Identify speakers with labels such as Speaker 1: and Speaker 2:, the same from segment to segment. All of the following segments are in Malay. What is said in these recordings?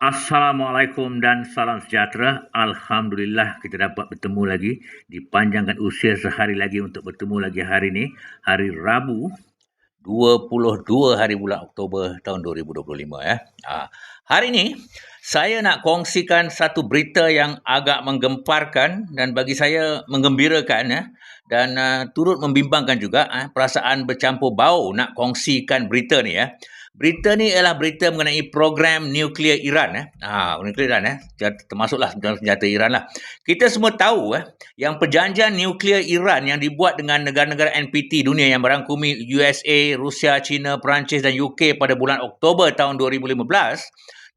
Speaker 1: Assalamualaikum dan salam sejahtera. Alhamdulillah kita dapat bertemu lagi. Dipanjangkan usia sehari lagi untuk bertemu lagi hari ini. Hari Rabu 22 hari bulan Oktober tahun 2025 ya. Ha. Hari ini saya nak kongsikan satu berita yang agak menggemparkan dan bagi saya menggembirakan ya dan uh, turut membimbangkan juga uh, perasaan bercampur bau nak kongsikan berita ni ya. Berita ni ialah berita mengenai program nuklear Iran. Eh. Ha, nuklear Iran, eh. termasuklah senjata Iran lah. Kita semua tahu eh, yang perjanjian nuklear Iran yang dibuat dengan negara-negara NPT dunia yang merangkumi USA, Rusia, China, Perancis dan UK pada bulan Oktober tahun 2015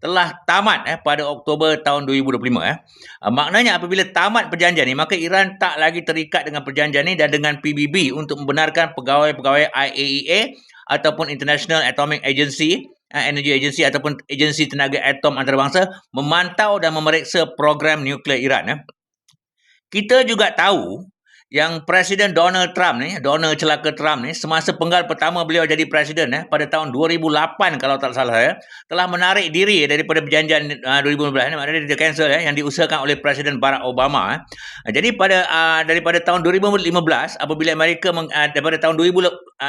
Speaker 1: telah tamat eh, pada Oktober tahun 2025. Eh. Uh, maknanya apabila tamat perjanjian ini, maka Iran tak lagi terikat dengan perjanjian ini dan dengan PBB untuk membenarkan pegawai-pegawai IAEA ataupun International Atomic Agency, uh, Energy Agency ataupun Agensi Tenaga Atom Antarabangsa memantau dan memeriksa program nuklear Iran. Eh. Kita juga tahu yang Presiden Donald Trump ni, Donald celaka Trump ni, semasa penggal pertama beliau jadi presiden eh, pada tahun 2008 kalau tak salah saya, telah menarik diri daripada perjanjian uh, 2015 ni, maknanya dia cancel eh, yang diusahakan oleh Presiden Barack Obama. Eh. Jadi pada uh, daripada tahun 2015 apabila Amerika meng, uh, daripada tahun 2018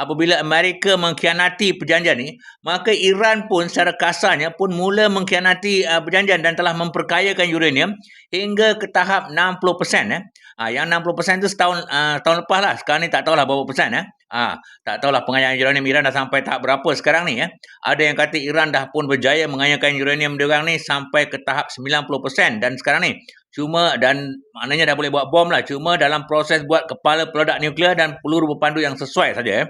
Speaker 1: apabila Amerika mengkhianati perjanjian ni, maka Iran pun secara kasarnya pun mula mengkhianati uh, perjanjian dan telah memperkayakan uranium hingga ke tahap 60% eh. Ha, yang 60% tu setahun uh, tahun lepas lah. Sekarang ni tak tahulah berapa persen. Eh? Ha, tak tahulah pengayaan uranium Iran dah sampai tahap berapa sekarang ni. Eh? Ada yang kata Iran dah pun berjaya mengayakan uranium dia ni sampai ke tahap 90%. Dan sekarang ni cuma dan maknanya dah boleh buat bom lah. Cuma dalam proses buat kepala peledak nuklear dan peluru berpandu yang sesuai saja. Eh?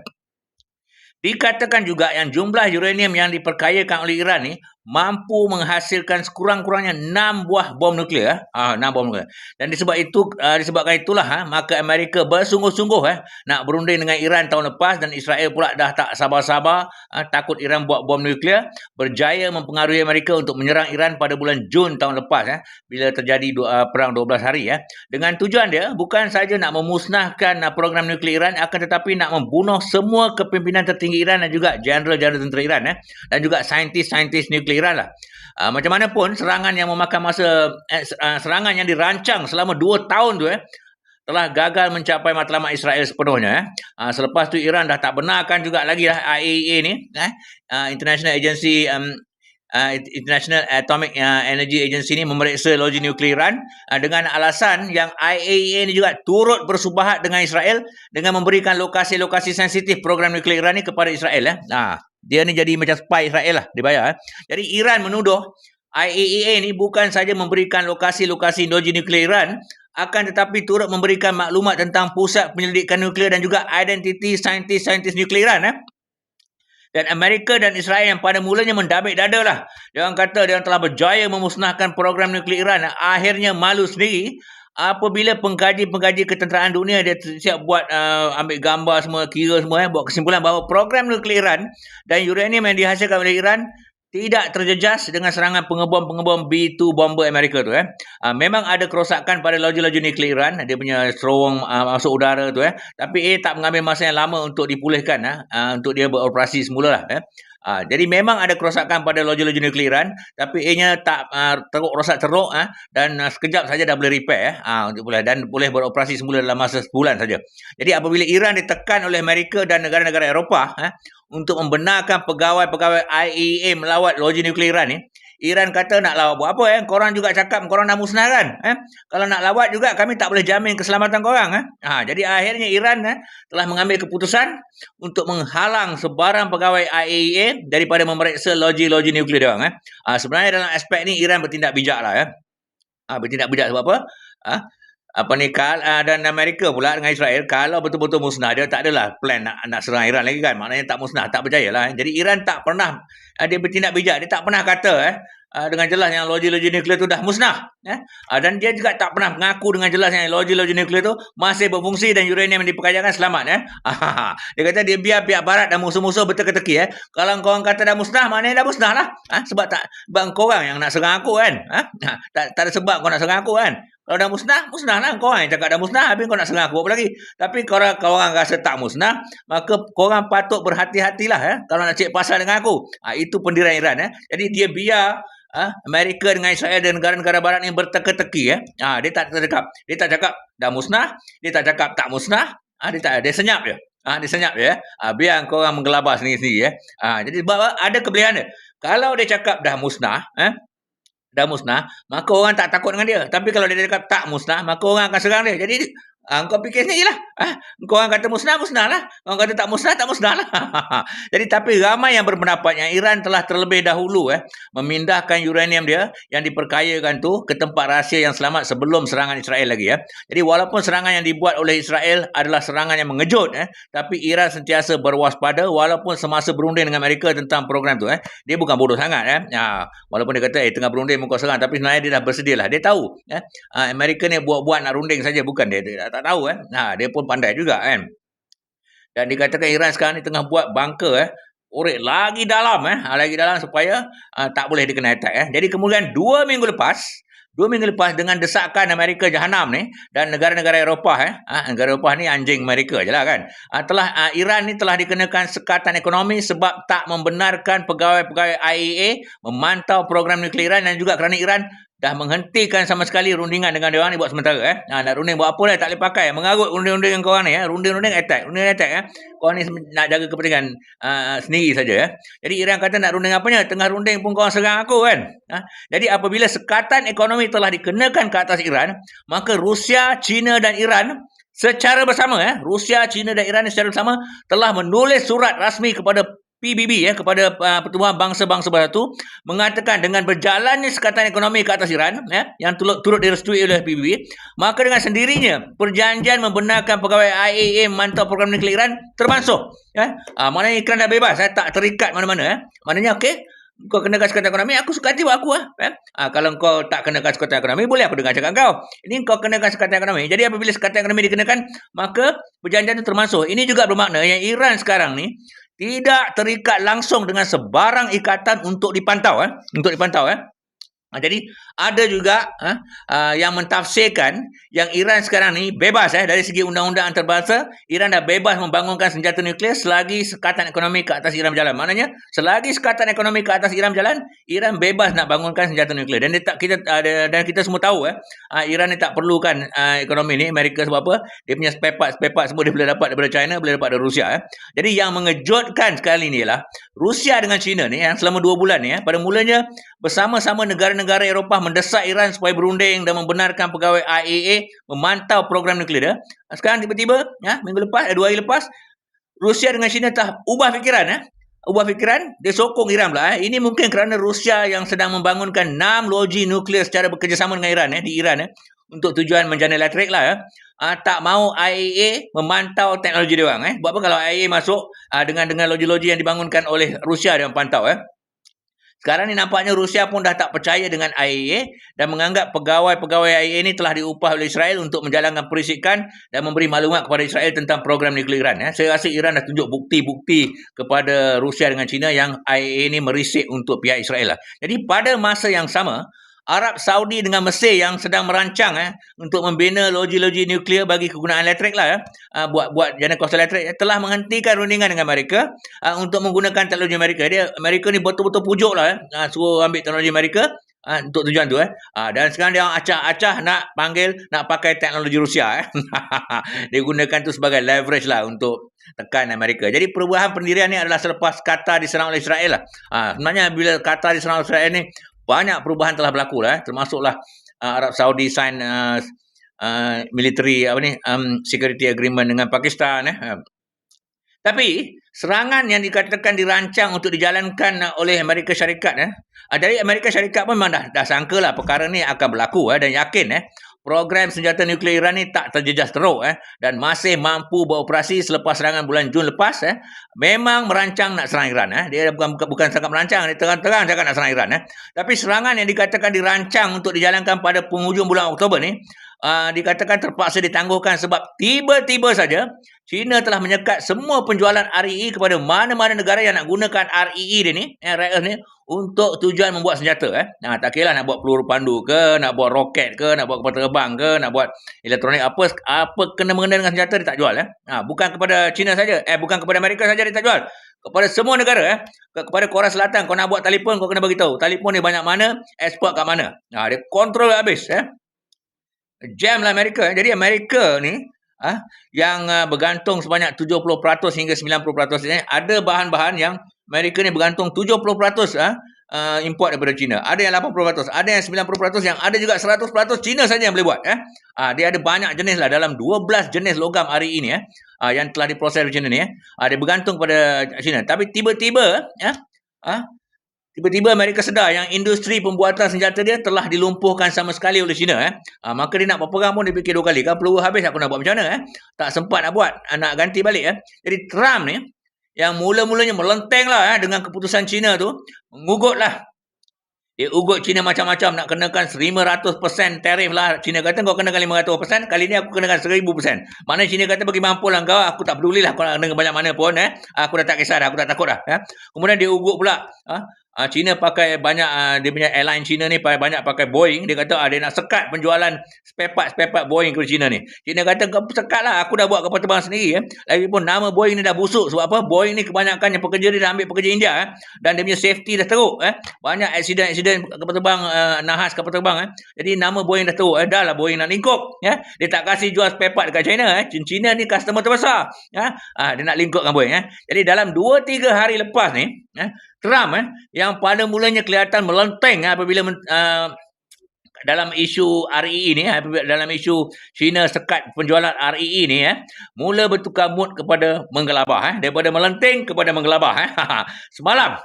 Speaker 1: Dikatakan juga yang jumlah uranium yang diperkayakan oleh Iran ni mampu menghasilkan sekurang-kurangnya 6 buah bom nuklear ah ha, 6 bom nuklear. Dan disebab itu uh, disebabkan itulah ha, maka Amerika bersungguh-sungguh eh nak berunding dengan Iran tahun lepas dan Israel pula dah tak sabar-sabar uh, takut Iran buat bom nuklear berjaya mempengaruhi Amerika untuk menyerang Iran pada bulan Jun tahun lepas eh bila terjadi uh, perang 12 hari eh. Dengan tujuan dia bukan saja nak memusnahkan uh, program nuklear Iran akan tetapi nak membunuh semua kepimpinan tertinggi Iran dan juga jeneral-jeneral tentera Iran eh dan juga saintis-saintis nuklear Iran lah. Uh, macam mana pun serangan yang memakan masa eh, uh, serangan yang dirancang selama 2 tahun tu eh telah gagal mencapai matlamat Israel sepenuhnya eh. Uh, selepas tu Iran dah tak benarkan juga lagi lah IAEA ni eh uh, International Agency um, uh, International Atomic Energy Agency ni memeriksa logi nuklear Iran uh, dengan alasan yang IAEA ni juga turut bersubahat dengan Israel dengan memberikan lokasi-lokasi sensitif program nuklear Iran ni kepada Israel eh. Uh, dia ni jadi macam spy Israel lah. Dia bayar. Eh. Jadi Iran menuduh IAEA ni bukan saja memberikan lokasi-lokasi industri nuklear Iran, akan tetapi turut memberikan maklumat tentang pusat penyelidikan nuklear dan juga identiti saintis-saintis nuklear Iran. Eh. Dan Amerika dan Israel yang pada mulanya mendamik dada lah. Dia orang kata dia telah berjaya memusnahkan program nuklear Iran. Akhirnya malu sendiri apabila pengkaji-pengkaji ketenteraan dunia dia siap buat uh, ambil gambar semua kira semua eh, buat kesimpulan bahawa program nuklear Iran dan uranium yang dihasilkan oleh Iran tidak terjejas dengan serangan pengebom-pengebom B2 bomber Amerika tu eh. Uh, memang ada kerosakan pada loji-loji nuklear Iran, dia punya serowong uh, masuk udara tu eh. Tapi ia tak mengambil masa yang lama untuk dipulihkan eh, uh, untuk dia beroperasi semula lah eh. Ha, jadi memang ada kerosakan pada loji-loji nuklearan tapi ianya tak uh, teruk rosak teruk uh, dan uh, sekejap saja dah boleh repair eh. Ha, untuk boleh dan boleh beroperasi semula dalam masa sebulan saja. Jadi apabila Iran ditekan oleh Amerika dan negara-negara Eropah uh, untuk membenarkan pegawai-pegawai IAEA melawat loji nuklearan ni, Iran kata nak lawat buat apa eh? Korang juga cakap korang nak musnah kan? Eh? Kalau nak lawat juga kami tak boleh jamin keselamatan korang. Eh? Ha, jadi akhirnya Iran eh, telah mengambil keputusan untuk menghalang sebarang pegawai IAEA daripada memeriksa loji-loji nuklear dia. Eh? Ha, sebenarnya dalam aspek ni Iran bertindak bijak lah. Eh? Ha, bertindak bijak sebab apa? Ha? Apa ni kal uh, dan Amerika pula dengan Israel kalau betul-betul musnah dia tak adalah plan nak nak serang Iran lagi kan? Maknanya tak musnah tak percayalah eh. jadi Iran tak pernah uh, dia bertindak bijak. Dia tak pernah kata eh uh, dengan jelas yang loji-loji nuklear tu dah musnah eh. Uh, dan dia juga tak pernah mengaku dengan jelas yang loji-loji nuklear tu masih berfungsi dan uranium yang diperkayakan selamat eh. Dia kata dia biar pihak barat dan musuh-musuh betul-betul eh. Kalau kau kata dah musnah maknanya dah musnah lah uh, sebab tak sebab kau orang yang nak serang aku kan uh, tak tak ada sebab kau nak serang aku kan Kalau dah musnah, musnah lah. Kau yang cakap dah musnah, habis kau nak serang aku apa lagi. Tapi kalau kau orang rasa tak musnah, maka kau orang patut berhati-hatilah eh, kalau nak cek pasal dengan aku. Ha, itu pendirian Iran. Eh. Jadi dia biar ha, Amerika dengan Israel dan negara-negara barat ni berteka-teki. Eh. Ha, dia tak cakap. Dia tak cakap dah musnah. Dia tak cakap tak musnah. Ha, dia tak dia senyap je. Ha, dia senyap je. Eh. Ha, biar kau orang menggelabah sendiri-sendiri. Eh. Ha, jadi ada kebelian dia. Kalau dia cakap dah musnah, eh, dah musnah, maka orang tak takut dengan dia. Tapi kalau dia cakap tak musnah, maka orang akan serang dia. Jadi Ha, kau fikir sendiri lah. Ha? Kau orang kata musnah, musnah lah. Orang kata tak musnah, tak musnah lah. Jadi tapi ramai yang berpendapat yang Iran telah terlebih dahulu eh, memindahkan uranium dia yang diperkayakan tu ke tempat rahsia yang selamat sebelum serangan Israel lagi. Eh. Jadi walaupun serangan yang dibuat oleh Israel adalah serangan yang mengejut, eh, tapi Iran sentiasa berwaspada walaupun semasa berunding dengan Amerika tentang program tu. Eh. Dia bukan bodoh sangat. Eh. Ha, walaupun dia kata eh, tengah berunding muka serang, tapi sebenarnya dia dah bersedia lah. Dia tahu. Eh. Ha, Amerika ni buat-buat nak runding saja, bukan dia. Dia tak tahu eh. Ha, dia pun pandai juga kan. Dan dikatakan Iran sekarang ni tengah buat bunker eh. Urik lagi dalam eh. Ha, lagi dalam supaya uh, tak boleh dikena attack eh. Jadi kemudian dua minggu lepas, dua minggu lepas dengan desakan Amerika Jahanam ni dan negara-negara Eropah eh. Ha, negara Eropah ni anjing Amerika je lah kan. Ha, telah, uh, Iran ni telah dikenakan sekatan ekonomi sebab tak membenarkan pegawai-pegawai IAEA memantau program nuklear Iran dan juga kerana Iran dah menghentikan sama sekali rundingan dengan dia orang ni buat sementara eh. Ha, nak runding buat apa lah tak boleh pakai. Mengarut runding-runding dengan korang ni eh. Runding-runding attack. Runding attack eh. Korang ni nak jaga kepentingan uh, sendiri saja eh. Jadi Iran kata nak runding apanya? Tengah runding pun korang serang aku kan. Ha? Jadi apabila sekatan ekonomi telah dikenakan ke atas Iran, maka Rusia, China dan Iran secara bersama eh. Rusia, China dan Iran secara bersama telah menulis surat rasmi kepada PBB ya kepada uh, pertubuhan bangsa-bangsa bersatu mengatakan dengan berjalannya sekatan ekonomi ke atas Iran ya yang turut, turut direstui oleh PBB maka dengan sendirinya perjanjian membenarkan pegawai IAEA memantau program nuklear Iran terbasuh ya uh, maknanya Iran dah bebas ya tak terikat mana-mana ya maknanya okey kau kenakan sekatan ekonomi, aku suka hati buat aku lah. Eh? Ha, kalau kau tak kenakan sekatan ekonomi, boleh aku dengar cakap kau. Ini kau kenakan sekatan ekonomi. Jadi apabila sekatan ekonomi dikenakan, maka perjanjian itu termasuk. Ini juga bermakna yang Iran sekarang ni, tidak terikat langsung dengan sebarang ikatan untuk dipantau eh. Untuk dipantau eh jadi ada juga ha, uh, yang mentafsirkan yang Iran sekarang ni bebas eh dari segi undang-undang antarabangsa Iran dah bebas membangunkan senjata nuklear selagi sekatan ekonomi ke atas Iran berjalan. Maknanya selagi sekatan ekonomi ke atas Iran berjalan, Iran bebas nak bangunkan senjata nuklear. Dan dia tak kita uh, dan kita semua tahu eh uh, Iran ni tak perlukan uh, ekonomi ni Amerika sebab apa? Dia punya spare part spare part semua dia boleh dapat daripada China, boleh dapat dari Rusia eh. Jadi yang mengejutkan sekali ni ialah Rusia dengan China ni yang selama dua bulan ni eh pada mulanya bersama-sama negara negara Eropah mendesak Iran supaya berunding dan membenarkan pegawai IAEA memantau program nuklear dia. Sekarang tiba-tiba, ya, minggu lepas, eh, dua hari lepas, Rusia dengan China telah ubah fikiran. Ya. Ubah fikiran, dia sokong Iran pula. Eh. Ini mungkin kerana Rusia yang sedang membangunkan enam loji nuklear secara bekerjasama dengan Iran eh, di Iran. Eh, untuk tujuan menjana elektrik lah. Eh. Uh, tak mau IAEA memantau teknologi dia orang. Eh. Buat apa kalau IAEA masuk uh, dengan dengan loji-loji yang dibangunkan oleh Rusia dia pantau. Eh. Sekarang ni nampaknya Rusia pun dah tak percaya dengan IAEA dan menganggap pegawai-pegawai IAEA ini telah diupah oleh Israel untuk menjalankan perisikan dan memberi maklumat kepada Israel tentang program nuklear Iran. Ya. Saya rasa Iran dah tunjuk bukti-bukti kepada Rusia dengan China yang IAEA ini merisik untuk pihak Israel. Lah. Jadi pada masa yang sama, Arab Saudi dengan Mesir yang sedang merancang eh, untuk membina loji-loji nuklear bagi kegunaan elektrik lah ya, uh, buat buat jana kuasa elektrik telah menghentikan rundingan dengan mereka uh, untuk menggunakan teknologi mereka. Dia Amerika ni betul-betul pujuk lah eh, uh, suruh ambil teknologi mereka uh, untuk tujuan tu eh. Uh, dan sekarang dia acah-acah nak panggil nak pakai teknologi Rusia eh. dia gunakan tu sebagai leverage lah untuk tekan Amerika. Jadi perubahan pendirian ni adalah selepas Qatar diserang oleh Israel lah. Uh, sebenarnya bila Qatar diserang oleh Israel ni banyak perubahan telah berlaku lah eh. termasuklah uh, Arab Saudi sign uh, uh, military apa ni um, security agreement dengan Pakistan eh. Uh. Tapi serangan yang dikatakan dirancang untuk dijalankan oleh Amerika Syarikat eh. Uh, dari Amerika Syarikat pun memang dah, dah sangka lah perkara ni akan berlaku eh, dan yakin eh program senjata nuklear Iran ni tak terjejas teruk eh. Dan masih mampu beroperasi selepas serangan bulan Jun lepas eh. Memang merancang nak serang Iran eh. Dia bukan bukan, bukan sangat merancang dia terang-terang cakap nak serang Iran eh. Tapi serangan yang dikatakan dirancang untuk dijalankan pada penghujung bulan Oktober ni uh, dikatakan terpaksa ditangguhkan sebab tiba-tiba saja China telah menyekat semua penjualan REE kepada mana-mana negara yang nak gunakan REE dia ni, eh, rare ni untuk tujuan membuat senjata eh. Nah, tak kira nak buat peluru pandu ke, nak buat roket ke, nak buat kapal terbang ke, nak buat elektronik apa apa kena mengena dengan senjata dia tak jual eh. Nah, bukan kepada China saja, eh bukan kepada Amerika saja dia tak jual. Kepada semua negara eh. Kepada Korea Selatan kau nak buat telefon kau kena bagi tahu. Telefon ni banyak mana, ekspor kat mana. Nah, dia kontrol habis eh. Jam lah Amerika. Jadi Amerika ni ah yang uh, bergantung sebanyak 70% hingga 90% ini ada bahan-bahan yang Amerika ni bergantung 70% ah uh, import daripada China. Ada yang 80%, ada yang 90%, yang ada juga 100% China saja yang boleh buat eh. Ah dia ada banyak jenis lah dalam 12 jenis logam hari ini eh. Ah yang telah diproses di China ni eh. Ah dia bergantung pada China. Tapi tiba-tiba ya ah Tiba-tiba Amerika sedar yang industri pembuatan senjata dia telah dilumpuhkan sama sekali oleh China. Eh. Ha, maka dia nak berperang pun dia fikir dua kali. Kan peluru habis aku nak buat macam mana. Eh. Tak sempat nak buat. Nak ganti balik. Eh. Jadi Trump ni yang mula-mulanya melenteng lah eh, dengan keputusan China tu. Mengugut lah. Dia ugut China macam-macam nak kenakan 500% tarif lah. China kata kau kenakan 500%. Kali ni aku kenakan 1000%. Mana China kata bagi mampu lah kau. Aku tak peduli lah kau nak kena banyak mana pun. Eh. Aku dah tak kisah dah. Aku tak takut dah. Eh. Kemudian dia ugut pula. Eh. Uh, China pakai banyak uh, dia punya airline China ni pakai banyak pakai Boeing dia kata uh, dia nak sekat penjualan spare part spare part Boeing ke China ni China kata kau sekat lah aku dah buat kapal terbang sendiri eh. lagipun nama Boeing ni dah busuk sebab apa Boeing ni kebanyakan yang pekerja dia dah ambil pekerja India eh. dan dia punya safety dah teruk eh. banyak accident-accident kapal terbang uh, nahas kapal terbang eh. jadi nama Boeing dah teruk eh. dah lah Boeing nak lingkup eh. dia tak kasih jual spare part dekat China eh. China ni customer terbesar eh. uh, dia nak lingkupkan Boeing eh. jadi dalam 2-3 hari lepas ni eh, Trump eh, yang pada mulanya kelihatan melenteng eh, apabila uh, dalam isu REE ni eh, dalam isu China sekat penjualan REE ni eh, mula bertukar mood kepada menggelabah eh, daripada melenteng kepada menggelabah eh. semalam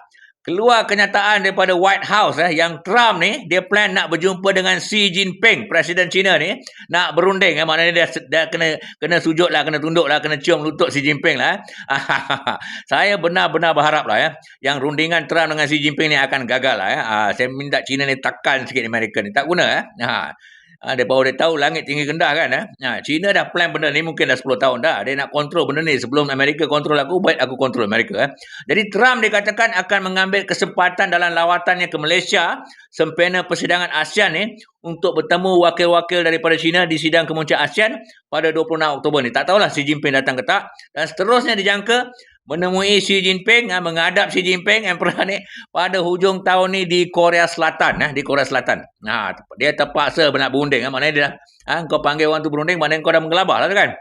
Speaker 1: keluar kenyataan daripada White House eh, yang Trump ni dia plan nak berjumpa dengan Xi Jinping presiden China ni nak berunding eh, maknanya dia, dia kena kena sujud lah kena tunduk lah kena cium lutut Xi Jinping lah eh. saya benar-benar berharap lah ya yang rundingan Trump dengan Xi Jinping ni akan gagal lah ya ah, saya minta China ni tekan sikit Amerika ni tak guna eh. ha. Ha, dia baru dia tahu langit tinggi rendah kan. Eh? Ha, China dah plan benda ni mungkin dah 10 tahun dah. Dia nak kontrol benda ni. Sebelum Amerika kontrol aku, baik aku kontrol Amerika. Eh? Jadi Trump dikatakan akan mengambil kesempatan dalam lawatannya ke Malaysia sempena persidangan ASEAN ni untuk bertemu wakil-wakil daripada China di sidang kemuncak ASEAN pada 26 Oktober ni. Tak tahulah Xi Jinping datang ke tak. Dan seterusnya dijangka menemui Xi Jinping, ha, menghadap Xi Jinping emperor ni pada hujung tahun ni di Korea Selatan, ha, di Korea Selatan. Ha, dia terpaksa nak berunding, ha, maknanya dia ha, kau panggil orang tu berunding, maknanya kau dah menggelabah lah kan.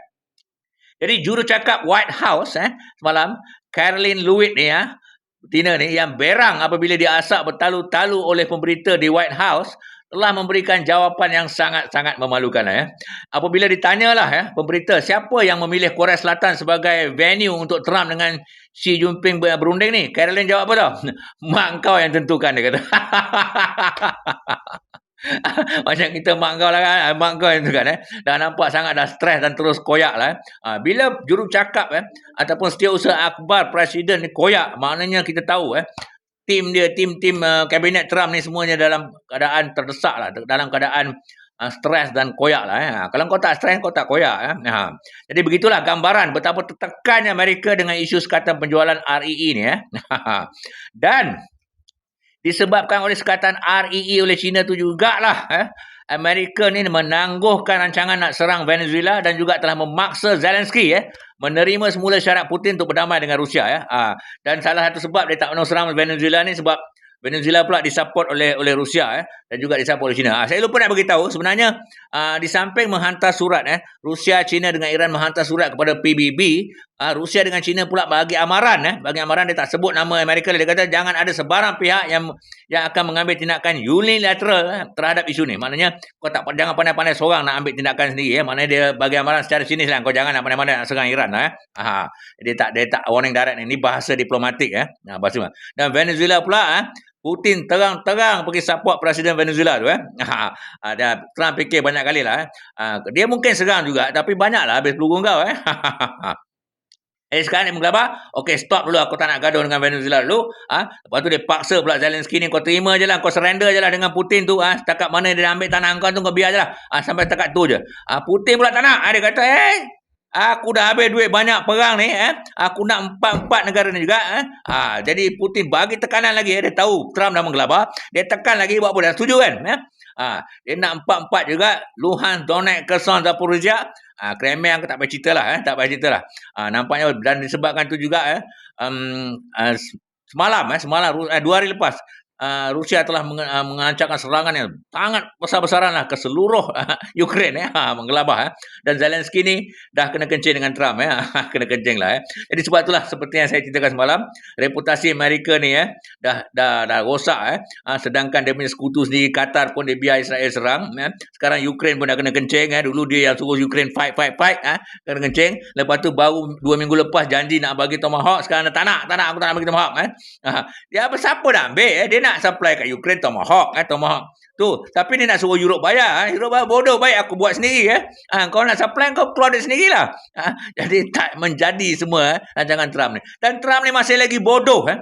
Speaker 1: Jadi juru cakap White House eh, semalam, Caroline Lewitt ni ya, Tina ni yang berang apabila dia asak bertalu-talu oleh pemberita di White House telah memberikan jawapan yang sangat-sangat memalukan ya. Apabila ditanyalah ya, pemberita siapa yang memilih Korea Selatan sebagai venue untuk Trump dengan Xi Jinping berunding ni? Caroline jawab apa tau? Mak kau yang tentukan dia kata. Macam kita mak kau lah kan. Mak kau yang tentukan eh. Dah nampak sangat dah stres dan terus koyak lah. Eh. Bila juru cakap eh, ataupun setiausaha akbar presiden ni koyak, maknanya kita tahu eh, tim dia, tim-tim uh, kabinet Trump ni semuanya dalam keadaan terdesak lah, dalam keadaan uh, stres dan koyak lah. Eh. Ha, kalau kau tak stres, kau tak koyak. Eh. Ha. Jadi begitulah gambaran betapa tertekannya Amerika dengan isu sekatan penjualan REE ni. Eh. dan disebabkan oleh sekatan REE oleh China tu jugalah. Eh. Amerika ni menangguhkan rancangan nak serang Venezuela dan juga telah memaksa Zelensky eh, menerima semula syarat Putin untuk berdamai dengan Rusia. Ya. Ha. Dan salah satu sebab dia tak mahu serang Venezuela ni sebab Venezuela pula disupport oleh oleh Rusia eh dan juga disupport oleh China. Ha, saya lupa nak beritahu sebenarnya uh, di samping menghantar surat eh Rusia, China dengan Iran menghantar surat kepada PBB, uh, Rusia dengan China pula bagi amaran eh bagi amaran dia tak sebut nama Amerika dia kata jangan ada sebarang pihak yang yang akan mengambil tindakan unilateral eh, terhadap isu ni. Maknanya kau tak jangan pandai-pandai seorang nak ambil tindakan sendiri eh. Maknanya dia bagi amaran secara sinis lah kau jangan nak pandai-pandai nak serang Iran eh. Ha, dia tak dia tak warning direct ni. Ini bahasa diplomatik eh. Nah, bahasa dan Venezuela pula eh Putin terang-terang pergi support Presiden Venezuela tu. Eh. Ha, dan Trump fikir banyak kali lah. Eh. Ha, dia mungkin serang juga tapi banyak lah habis peluru kau. Eh. Eh sekarang dia menggelabah, okey stop dulu aku tak nak gaduh dengan Venezuela dulu. Ha? Lepas tu dia paksa pula Zelensky ni kau terima je lah, kau surrender je lah dengan Putin tu. Ha? Setakat mana dia ambil tanah kau tu kau biar je lah. Ha? Sampai setakat tu je. Ha? Putin pula tak nak. Ha? Dia kata eh Aku dah habis duit banyak perang ni. Eh? Aku nak empat-empat negara ni juga. Eh? Ha, jadi Putin bagi tekanan lagi. Eh? Dia tahu Trump dah menggelabah. Dia tekan lagi buat apa. Dia setuju kan? Eh? Ha, dia nak empat-empat juga. Luhan, Donetsk, Kherson, Zaporizhia. Ha, Crimea aku tak payah cerita lah. Eh? Tak payah cerita lah. Ha, nampaknya dan disebabkan tu juga. Eh? Um, uh, semalam, eh? semalam, uh, dua hari lepas. Uh, Rusia telah meng, uh, mengancangkan serangan yang sangat besar-besaran ke seluruh uh, Ukraine ya, menggelabah. Uh. Dan Zelensky ni dah kena kencing dengan Trump ya, kena kencing lah. Uh. Jadi sebab itulah seperti yang saya ceritakan semalam, reputasi Amerika ni ya, dah dah dah rosak ya. Sedangkan dia punya sekutu sendiri Qatar pun dia biar Israel serang. Ya. Sekarang Ukraine pun dah kena kencing ya. Dulu dia yang suruh Ukraine fight fight fight uh. kena kencing. Lepas tu baru dua minggu lepas janji nak bagi Tomahawk, sekarang tak nak, tak nak aku tak nak bagi Tomahawk. Uh. Dia apa siapa nak ambil? Eh? Dia nak nak supply kat Ukraine Tomahawk eh Tomahawk tu tapi dia nak suruh Europe bayar eh. Europe bayar bodoh baik aku buat sendiri eh ha, kau nak supply kau keluar dari sendirilah ha, jadi tak menjadi semua eh, rancangan Trump ni dan Trump ni masih lagi bodoh eh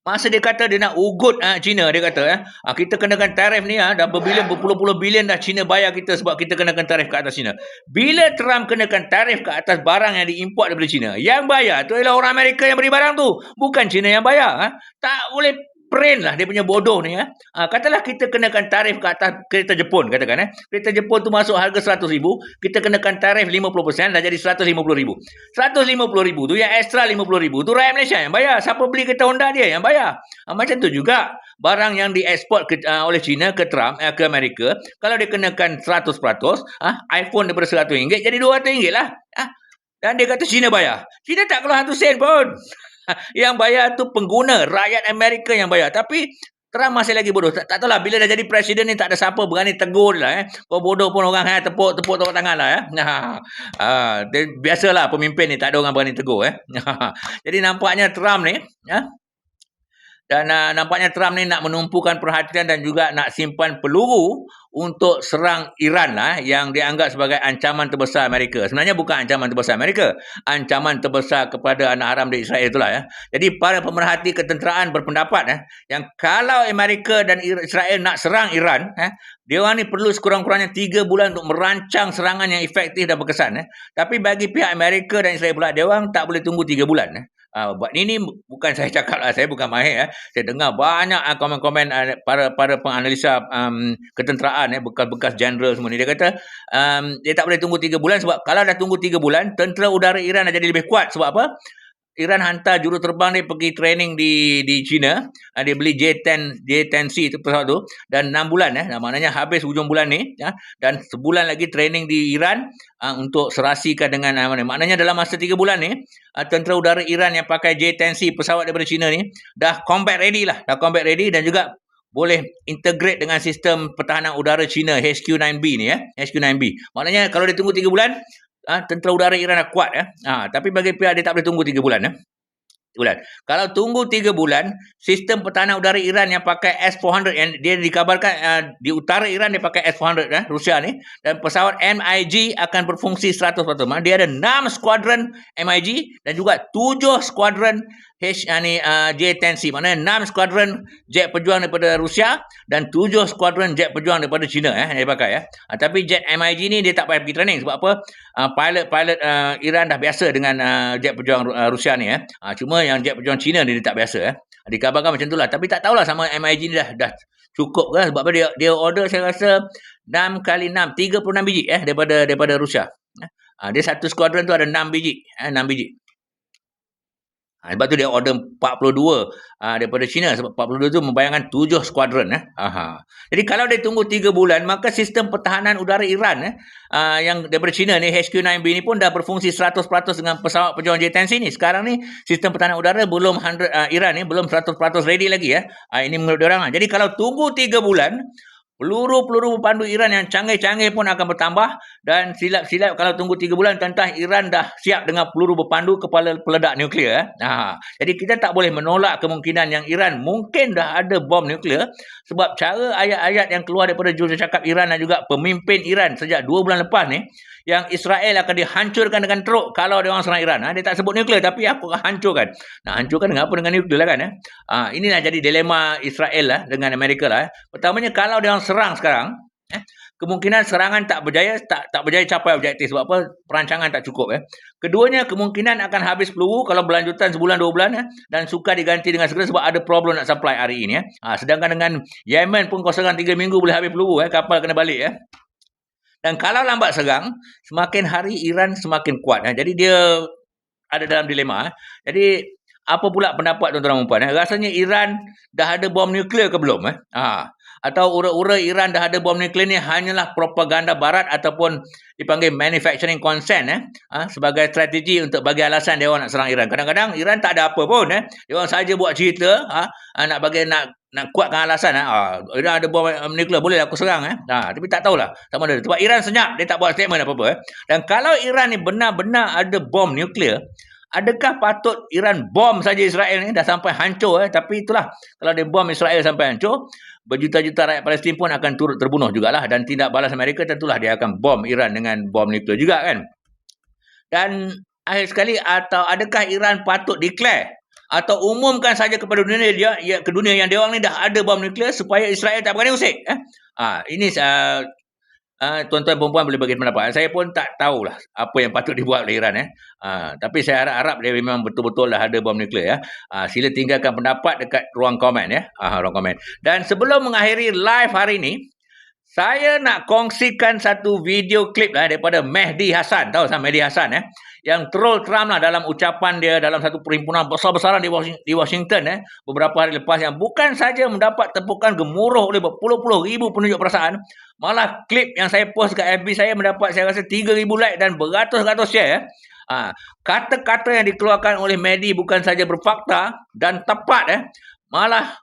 Speaker 1: Masa dia kata dia nak ugut ha, China, dia kata eh, ha, kita kenakan tarif ni ha, dah berbilion, berpuluh-puluh bilion dah China bayar kita sebab kita kenakan tarif ke atas China. Bila Trump kenakan tarif ke atas barang yang diimport daripada China, yang bayar tu ialah orang Amerika yang beri barang tu. Bukan China yang bayar. Ha. Tak boleh brain lah dia punya bodoh ni ya. Ha, katalah kita kenakan tarif ke atas kereta Jepun katakan eh. Kereta Jepun tu masuk harga 100 ribu, kita kenakan tarif 50% dah jadi 150 ribu. 150 ribu tu yang extra 50 ribu tu rakyat Malaysia yang bayar. Siapa beli kereta Honda dia yang bayar. Ha, macam tu juga barang yang diekspor ke, uh, oleh China ke Trump uh, ke Amerika kalau dia kenakan 100% uh, iPhone daripada RM100 jadi RM200 lah. Uh, dan dia kata China bayar. China tak keluar 1 sen pun. yang bayar tu pengguna, rakyat Amerika yang bayar. Tapi Trump masih lagi bodoh. Tak, tak tahu lah, bila dah jadi presiden ni tak ada siapa berani tegur lah. Eh. Kau bodoh pun orang eh, tepuk, tepuk, tepuk tangan lah. Eh. Ha, biasalah pemimpin ni tak ada orang berani tegur. Eh. jadi nampaknya Trump ni, eh, dan uh, nampaknya Trump ni nak menumpukan perhatian dan juga nak simpan peluru untuk serang Iran lah yang dianggap sebagai ancaman terbesar Amerika. Sebenarnya bukan ancaman terbesar Amerika. Ancaman terbesar kepada anak haram di Israel itulah ya. Jadi para pemerhati ketenteraan berpendapat ya, yang kalau Amerika dan Israel nak serang Iran, ya, dia orang ni perlu sekurang-kurangnya tiga bulan untuk merancang serangan yang efektif dan berkesan. Ya. Tapi bagi pihak Amerika dan Israel pula, dia orang tak boleh tunggu tiga bulan. Ya. Uh, buat ini bukan saya cakap lah, saya bukan mahir. Eh. Saya dengar banyak uh, komen-komen uh, para para penganalisa um, ketenteraan, eh, bekas-bekas general semua ni. Dia kata um, dia tak boleh tunggu tiga bulan sebab kalau dah tunggu tiga bulan, tentera udara Iran dah jadi lebih kuat. Sebab apa? Iran hantar juruterbang dia pergi training di di China. Uh, dia beli J10 J10C itu pesawat tu dan 6 bulan eh. Maknanya habis hujung bulan ni ya, dan sebulan lagi training di Iran uh, untuk serasikan dengan uh, mana. Maknanya dalam masa 3 bulan ni uh, tentera udara Iran yang pakai J10C pesawat daripada China ni dah combat ready lah. Dah combat ready dan juga boleh integrate dengan sistem pertahanan udara China HQ-9B ni ya. HQ-9B. Maknanya kalau dia tunggu 3 bulan, ha, tentera udara Iran dah kuat ya. Ha, tapi bagi pihak dia tak boleh tunggu 3 bulan ya. Bulan. Kalau tunggu 3 bulan, sistem pertahanan udara Iran yang pakai S-400 yang dia dikabarkan uh, di utara Iran dia pakai S-400 ya, Rusia ni dan pesawat MiG akan berfungsi 100%. Dia ada 6 skuadron MiG dan juga 7 skuadron H ni uh, J10C maknanya 6 skuadron jet pejuang daripada Rusia dan 7 skuadron jet pejuang daripada China eh dia pakai ya. Uh, tapi jet MiG ni dia tak payah pergi training sebab apa? Uh, pilot-pilot uh, Iran dah biasa dengan uh, jet pejuang uh, Rusia ni eh. Uh, cuma yang jet pejuang China ni dia tak biasa eh. Dikabarkan macam itulah tapi tak tahulah sama MiG ni dah dah cukup ke sebab apa dia dia order saya rasa 6 kali 6 36 biji eh daripada daripada Rusia. Uh, dia satu skuadron tu ada 6 biji eh 6 biji. Ha, sebab tu dia order 42 uh, ha, daripada China. Sebab 42 tu membayangkan 7 skuadron. Eh. Aha. Jadi kalau dia tunggu 3 bulan, maka sistem pertahanan udara Iran eh, uh, yang daripada China ni, HQ-9B ni pun dah berfungsi 100% dengan pesawat pejuang J-10C ni. Sekarang ni sistem pertahanan udara belum 100, uh, Iran ni belum 100% ready lagi. Eh. Uh, ini menurut orang. Jadi kalau tunggu 3 bulan, Peluru-peluru pandu Iran yang canggih-canggih pun akan bertambah dan silap-silap kalau tunggu 3 bulan tentang Iran dah siap dengan peluru berpandu kepala peledak nuklear. Eh. Ha. Jadi kita tak boleh menolak kemungkinan yang Iran mungkin dah ada bom nuklear sebab cara ayat-ayat yang keluar daripada jurucakap Iran dan juga pemimpin Iran sejak 2 bulan lepas ni yang Israel akan dihancurkan dengan teruk kalau dia orang serang Iran. Ha? Dia tak sebut nuklear tapi aku akan hancurkan. Nak hancurkan dengan apa? Dengan nuklear lah kan. Eh? Ha, inilah jadi dilema Israel lah dengan Amerika lah. Eh? Pertamanya kalau dia orang serang sekarang, eh? kemungkinan serangan tak berjaya tak tak berjaya capai objektif sebab apa perancangan tak cukup eh keduanya kemungkinan akan habis peluru kalau berlanjutan sebulan dua bulan eh dan suka diganti dengan segera sebab ada problem nak supply hari ini eh ha, sedangkan dengan Yemen pun serang 3 minggu boleh habis peluru eh kapal kena balik eh dan kalau lambat serang semakin hari Iran semakin kuat eh. Jadi dia ada dalam dilema eh. Jadi apa pula pendapat tuan-tuan dan puan eh? Rasanya Iran dah ada bom nuklear ke belum eh? Ha atau ura-ura Iran dah ada bom nuklear ni hanyalah propaganda barat ataupun dipanggil manufacturing consent eh ha, sebagai strategi untuk bagi alasan dia orang nak serang Iran. Kadang-kadang Iran tak ada apa pun eh. Dia orang saja buat cerita ha, ha, nak bagi nak nak kuatkan alasan eh. ha, Iran ada bom nuklear boleh aku serang eh. Ha, tapi tak tahulah sama ada. Sebab Iran senyap dia tak buat statement apa-apa eh. Dan kalau Iran ni benar-benar ada bom nuklear Adakah patut Iran bom saja Israel ni dah sampai hancur eh tapi itulah kalau dia bom Israel sampai hancur berjuta-juta rakyat Palestin pun akan turut terbunuh jugalah dan tindak balas Amerika tentulah dia akan bom Iran dengan bom nuklear juga kan. Dan akhir sekali atau adakah Iran patut declare atau umumkan saja kepada dunia dia ya, ke dunia yang dia orang ni dah ada bom nuklear supaya Israel tak berani usik eh. Ah ini uh, uh, tuan-tuan perempuan boleh bagi pendapat. Saya pun tak tahulah apa yang patut dibuat oleh Iran. Eh. Uh, tapi saya harap-harap dia memang betul-betul dah ada bom nuklear. Ya. Uh, sila tinggalkan pendapat dekat ruang komen. ya, uh, ruang komen. Dan sebelum mengakhiri live hari ini, saya nak kongsikan satu video klip lah daripada Mehdi Hassan. Tahu sama Mehdi Hassan eh? Yang troll Trump lah dalam ucapan dia dalam satu perhimpunan besar-besaran di Washington eh? beberapa hari lepas yang bukan saja mendapat tepukan gemuruh oleh berpuluh-puluh ribu penunjuk perasaan. Malah klip yang saya post kat FB saya mendapat saya rasa 3,000 like dan beratus-ratus share. Eh? Ha, kata-kata yang dikeluarkan oleh Mehdi bukan saja berfakta dan tepat. Eh? Malah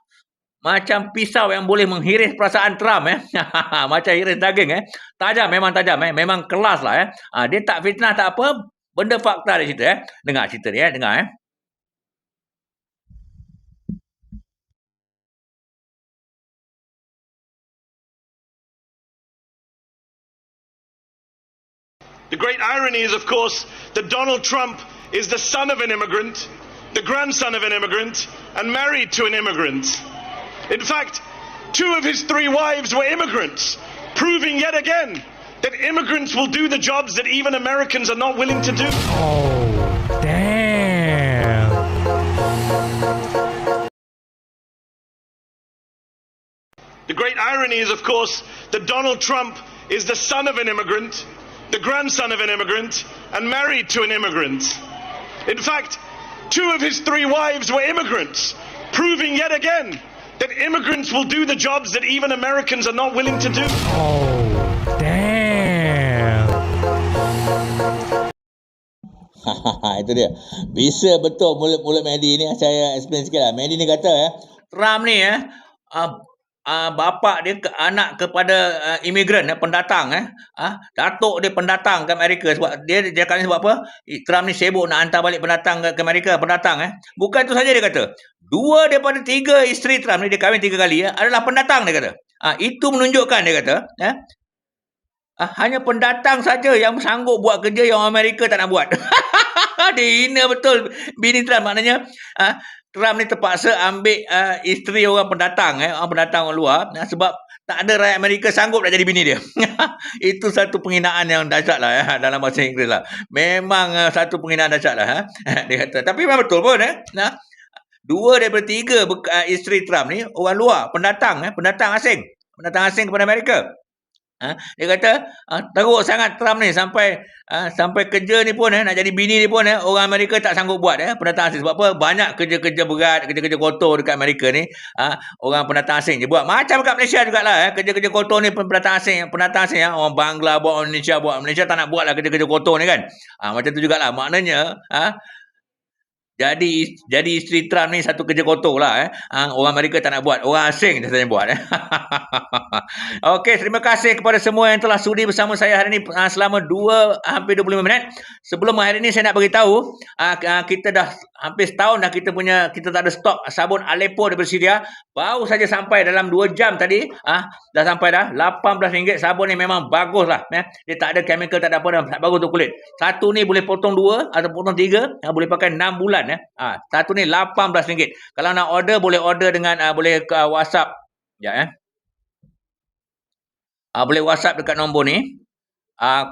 Speaker 1: macam pisau yang boleh menghiris perasaan Trump eh. Macam hiris daging eh. Tajam memang tajam eh. Memang kelas lah eh. Ha, dia tak fitnah tak apa. Benda fakta dia cerita eh. Dengar cerita dia eh. Dengar eh.
Speaker 2: The great irony is, of course, that Donald Trump is the son of an immigrant, the grandson of an immigrant, and married to an immigrant. In fact, two of his three wives were immigrants, proving yet again that immigrants will do the jobs that even Americans are not willing to do.
Speaker 3: Oh, damn.
Speaker 2: The great irony is, of course, that Donald Trump is the son of an immigrant, the grandson of an immigrant, and married to an immigrant. In fact, two of his three wives were immigrants, proving yet again that immigrants will do the jobs that even Americans are not willing to do.
Speaker 3: Oh, damn.
Speaker 1: Itu dia. Bisa betul mulut-mulut Mehdi ni. Saya explain sikit lah. Mehdi ni kata ya. Trump ni ya. Uh, uh, bapa dia ke, anak kepada uh, imigran eh, pendatang eh. Uh, datuk dia pendatang ke Amerika. Sebab dia dia kata sebab apa? Trump ni sibuk nak hantar balik pendatang ke, ke Amerika pendatang eh. Bukan tu saja dia kata. Dua daripada tiga isteri Trump ni dia kahwin tiga kali eh, adalah pendatang dia kata. Uh, itu menunjukkan dia kata eh uh, hanya pendatang saja yang sanggup buat kerja yang Amerika tak nak buat. Dia hina betul bini Trump. Maknanya uh, Trump ni terpaksa ambil uh, isteri orang pendatang eh orang pendatang orang luar uh, sebab tak ada rakyat Amerika sanggup nak jadi bini dia. Itu satu penghinaan yang dahsyat lah ya, dalam bahasa Inggeris lah. Memang uh, satu penghinaan dahsyat lah. Ha? dia kata. Tapi memang betul pun. Eh? Nah, dua daripada tiga uh, isteri Trump ni orang luar, pendatang. Eh? Pendatang asing. Pendatang asing kepada Amerika. Ha? Dia kata ha, teruk sangat Trump ni sampai ha, sampai kerja ni pun eh, nak jadi bini ni pun eh, orang Amerika tak sanggup buat eh, pendatang asing. Sebab apa? Banyak kerja-kerja berat, kerja-kerja kotor dekat Amerika ni. Ha, orang pendatang asing je buat. Macam kat Malaysia jugalah. Eh, kerja-kerja kotor ni pendatang asing. Pendatang asing eh, orang Bangla buat, orang Indonesia buat. Malaysia tak nak buat lah kerja-kerja kotor ni kan. Ha, macam tu jugalah. Maknanya ha, jadi jadi isteri Trump ni satu kerja kotor lah eh. Ha, orang Amerika tak nak buat. Orang asing saja buat eh. Okey, terima kasih kepada semua yang telah sudi bersama saya hari ini uh, selama 2 hampir 25 minit. Sebelum hari ini saya nak beritahu uh, kita dah hampir setahun dah kita punya kita tak ada stok sabun Aleppo daripada Syria. Baru saja sampai dalam 2 jam tadi, ah dah sampai dah. RM18 sabun ni memang bagus lah. Eh. Dia tak ada chemical, tak ada apa dah. Tak bagus untuk kulit. Satu ni boleh potong dua atau potong tiga. Ah, boleh pakai 6 bulan. Eh. Ah, satu ni RM18. Kalau nak order, boleh order dengan ah, boleh uh, WhatsApp. Ya, eh. Ah, boleh WhatsApp dekat nombor ni. Uh,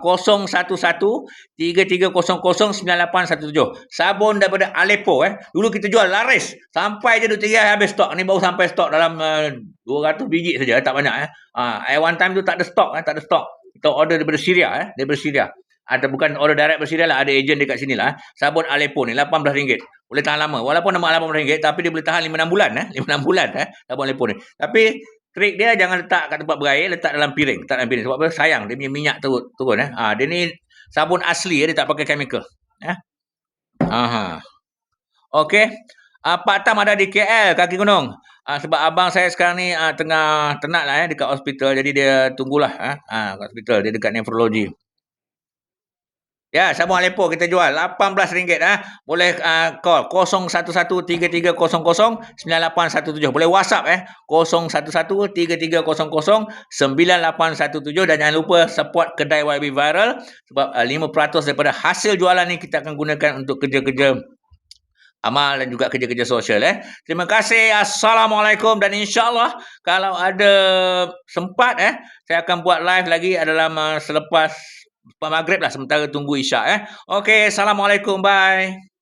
Speaker 1: 011-3300-9817. Sabun daripada Aleppo. Eh. Dulu kita jual laris. Sampai je 2-3 hari habis stok. Ni baru sampai stok dalam uh, 200 biji saja. Tak banyak. Eh. Uh, at one time tu tak ada stok. Eh. Tak ada stok. Kita order daripada Syria. Eh. Daripada Syria. Ada bukan order direct daripada Syria lah. Ada ejen dekat sini lah. Eh. Sabun Aleppo ni RM18. Boleh tahan lama. Walaupun nama RM18 tapi dia boleh tahan 5-6 bulan. Eh. 5-6 bulan. Eh. Sabun Aleppo ni. Tapi trik dia jangan letak kat tempat berair, letak dalam piring. Letak dalam piring. Sebab apa? Sayang. Dia punya minyak turun. turun eh. ha, dia ni sabun asli. Eh. Dia tak pakai chemical. Eh. Aha. Okey. Uh, Pak Tam ada di KL, kaki gunung. Uh, sebab abang saya sekarang ni uh, tengah tenat lah eh, dekat hospital. Jadi dia tunggulah. Eh. Uh, hospital. Dia dekat nefrologi. Ya, sabun Aleppo kita jual RM18 ah. Boleh uh, call 011330098117. Boleh WhatsApp eh 011330098117 dan jangan lupa support kedai YB Viral sebab uh, 5% daripada hasil jualan ni kita akan gunakan untuk kerja-kerja amal dan juga kerja-kerja sosial eh. Terima kasih. Assalamualaikum dan insyaallah kalau ada sempat eh saya akan buat live lagi adalah uh, selepas Maghrib lah sementara tunggu isyak eh. Okey, Assalamualaikum. Bye.